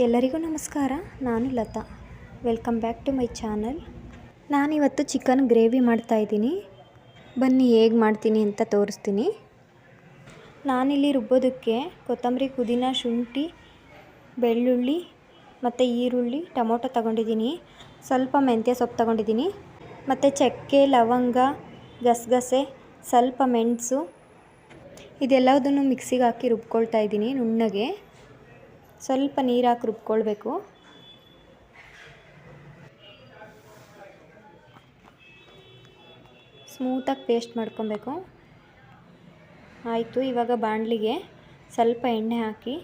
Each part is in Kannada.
ಎಲ್ಲರಿಗೂ ನಮಸ್ಕಾರ, ನಾನು Lata. Welcome back to my channel ನಾನಿವತ್ತು ಚಿಕನ್ ಗ್ರೇವಿ ಮಾಡ್ತಾಯಿದ್ದೀನಿ ಬನ್ನಿ ಹೇಗೆ ಮಾಡ್ತೀನಿ ಅಂತ ತೋರಿಸ್ತೀನಿ. ನಾನಿಲ್ಲಿ ರುಬ್ಬೋದಕ್ಕೆ ಕೊತ್ತಂಬರಿ, ಪುದೀನ, ಶುಂಠಿ, ಬೆಳ್ಳುಳ್ಳಿ ಮತ್ತು ಈರುಳ್ಳಿ, ಟೊಮೊಟೊ ತಗೊಂಡಿದ್ದೀನಿ. ಸ್ವಲ್ಪ ಮೆಂತ್ಯ ಸೊಪ್ಪು ತಗೊಂಡಿದ್ದೀನಿ. ಮತ್ತು ಚಕ್ಕೆ, ಲವಂಗ, ಗಸಗಸೆ, ಸ್ವಲ್ಪ ಮೆಣಸು. ಇದೆಲ್ಲದನ್ನು ಮಿಕ್ಸಿಗೆ ಹಾಕಿ ರುಬ್ಕೊಳ್ತಾ ಇದ್ದೀನಿ ನುಣ್ಣಗೆ. ಸ್ವಲ್ಪ ನೀರು ಹಾಕಿ ರುಬ್ಕೊಳ್ಬೇಕು. ಸ್ಮೂತಾಗಿ ಪೇಸ್ಟ್ ಮಾಡ್ಕೊಬೇಕು. ಆಯಿತು, ಇವಾಗ ಬಾಣಲಿಗೆ ಸ್ವಲ್ಪ ಎಣ್ಣೆ ಹಾಕಿ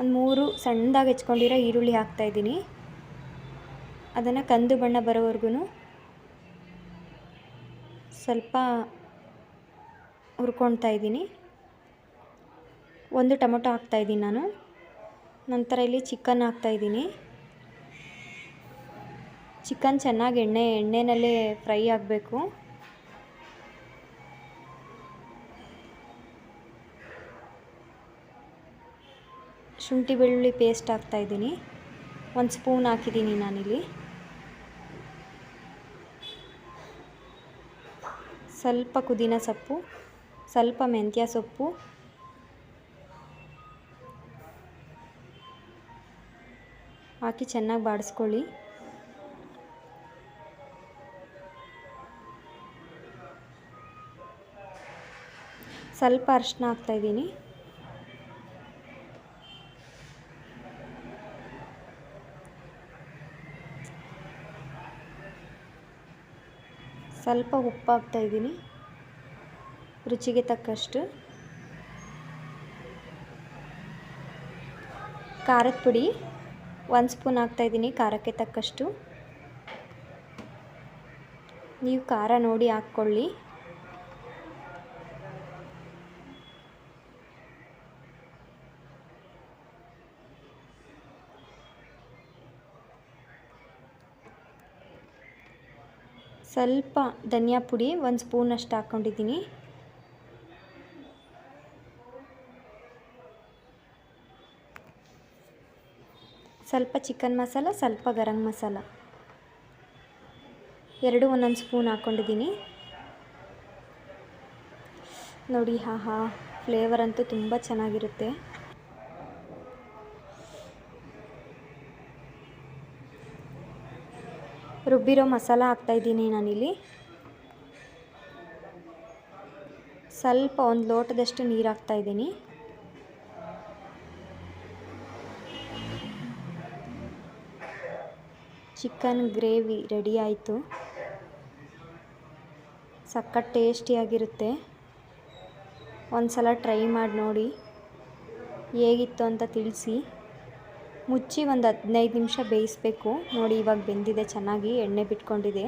ಒಂದು ಮೂರು ಸಣ್ಣದಾಗಿ ಹೆಚ್ಕೊಂಡಿರೋ ಈರುಳ್ಳಿ ಹಾಕ್ತಾಯಿದ್ದೀನಿ ಅದನ್ನು ಕಂದು ಬಣ್ಣ ಬರೋವರೆಗೂ ಸ್ವಲ್ಪ ಹುರ್ಕೊಳ್ತಾ ಇದ್ದೀನಿ. ಒಂದು ಟೊಮೊಟೊ ಹಾಕ್ತಾಯಿದ್ದೀನಿ ನಾನು. ನಂತರ ಇಲ್ಲಿ ಚಿಕನ್ ಹಾಕ್ತಾಯಿದ್ದೀನಿ ಚಿಕನ್ ಚೆನ್ನಾಗಿ ಎಣ್ಣೆ, ಎಣ್ಣೆನಲ್ಲೇ ಫ್ರೈ ಆಗಬೇಕು. ಶುಂಠಿ ಬೆಳ್ಳುಳ್ಳಿ ಪೇಸ್ಟ್ ಹಾಕ್ತಾಯಿದ್ದೀನಿ ಒಂದು ಸ್ಪೂನ್ ಹಾಕಿದ್ದೀನಿ ನಾನಿಲ್ಲಿ. ಸ್ವಲ್ಪ ಪುದೀನ ಸೊಪ್ಪು, ಸ್ವಲ್ಪ ಮೆಂತ್ಯ ಸೊಪ್ಪು ಹಾಕಿ ಚೆನ್ನಾಗಿ ಬಾಡಿಸ್ಕೊಳ್ಳಿ. ಸ್ವಲ್ಪ ಅರಿಶಿನ ಹಾಕ್ತಾಯಿದ್ದೀನಿ ಸ್ವಲ್ಪ ಉಪ್ಪು ಹಾಕ್ತಾಯಿದ್ದೀನಿ ರುಚಿಗೆ ತಕ್ಕಷ್ಟು. ಖಾರದ ಪುಡಿ. ಒಂದು ಸ್ಪೂನ್ ಹಾಕ್ತಾಯಿದ್ದೀನಿ ಖಾರಕ್ಕೆ ತಕ್ಕಷ್ಟು. ನೀವು ಖಾರ ನೋಡಿ ಹಾಕ್ಕೊಳ್ಳಿ. ಸ್ವಲ್ಪ ಧನಿಯಾ ಪುಡಿ, ಒಂದು ಸ್ಪೂನಷ್ಟು ಹಾಕ್ಕೊಂಡಿದ್ದೀನಿ. ಸ್ವಲ್ಪ ಚಿಕನ್ ಮಸಾಲ ಸ್ವಲ್ಪ ಗರಂ ಮಸಾಲ ಎರಡು ಒಂದೊಂದು ಸ್ಪೂನ್ ಹಾಕ್ಕೊಂಡಿದ್ದೀನಿ ನೋಡಿ ಹಾಹಾ ಫ್ಲೇವರ್ ಅಂತೂ ತುಂಬ ಚೆನ್ನಾಗಿರುತ್ತೆ. ರುಬ್ಬಿರೋ ಮಸಾಲ ಹಾಕ್ತಾಯಿದ್ದೀನಿ ನಾನಿಲ್ಲಿ. ಸ್ವಲ್ಪ ಒಂದು ಲೋಟದಷ್ಟು ನೀರು ಹಾಕ್ತಾಯಿದ್ದೀನಿ ಚಿಕನ್ ಗ್ರೇವಿ ರೆಡಿ ಆಯಿತು. ಸಖತ್ ಟೇಸ್ಟಿಯಾಗಿರುತ್ತೆ ಒಂದು ಸಲ ಟ್ರೈ ಮಾಡಿ ನೋಡಿ. ಹೇಗಿತ್ತು ಅಂತ ತಿಳಿಸಿ. ಮುಚ್ಚಿ ಒಂದು ಹದಿನೈದು ನಿಮಿಷ ಬೇಯಿಸಬೇಕು. ನೋಡಿ ಇವಾಗ ಬೆಂದಿದೆ, ಚೆನ್ನಾಗಿ ಎಣ್ಣೆ ಬಿಟ್ಕೊಂಡಿದೆ.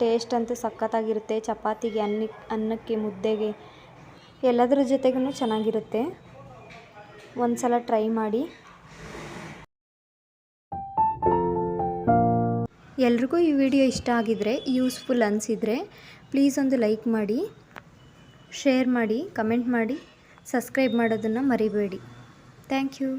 ಟೇಸ್ಟ್ ಅಂತೂ ಸಖತ್ತಾಗಿರುತ್ತೆ ಚಪಾತಿಗೆ ಅನ್ನಕ್ಕೆ ಅನ್ನಕ್ಕೆ, ಮುದ್ದೆಗೆ, ಎಲ್ಲದರ ಜೊತೆಗೂ ಚೆನ್ನಾಗಿರುತ್ತೆ. ಒಂದು ಸಲ ಟ್ರೈ ಮಾಡಿ. ಎಲ್ರಿಗೂ ಈ ವಿಡಿಯೋ ಇಷ್ಟ ಆಗಿದ್ರೆ, ಯೂಸ್ಫುಲ್ ಅನಿಸಿದರೆ ಪ್ಲೀಸ್ ಒಂದು ಲೈಕ್ ಮಾಡಿ ಶೇರ್ ಮಾಡಿ ಕಮೆಂಟ್ ಮಾಡಿ ಸಬ್ಸ್ಕ್ರೈಬ್ ಮಾಡೋದನ್ನು ಮರಿಬೇಡಿ. Thank you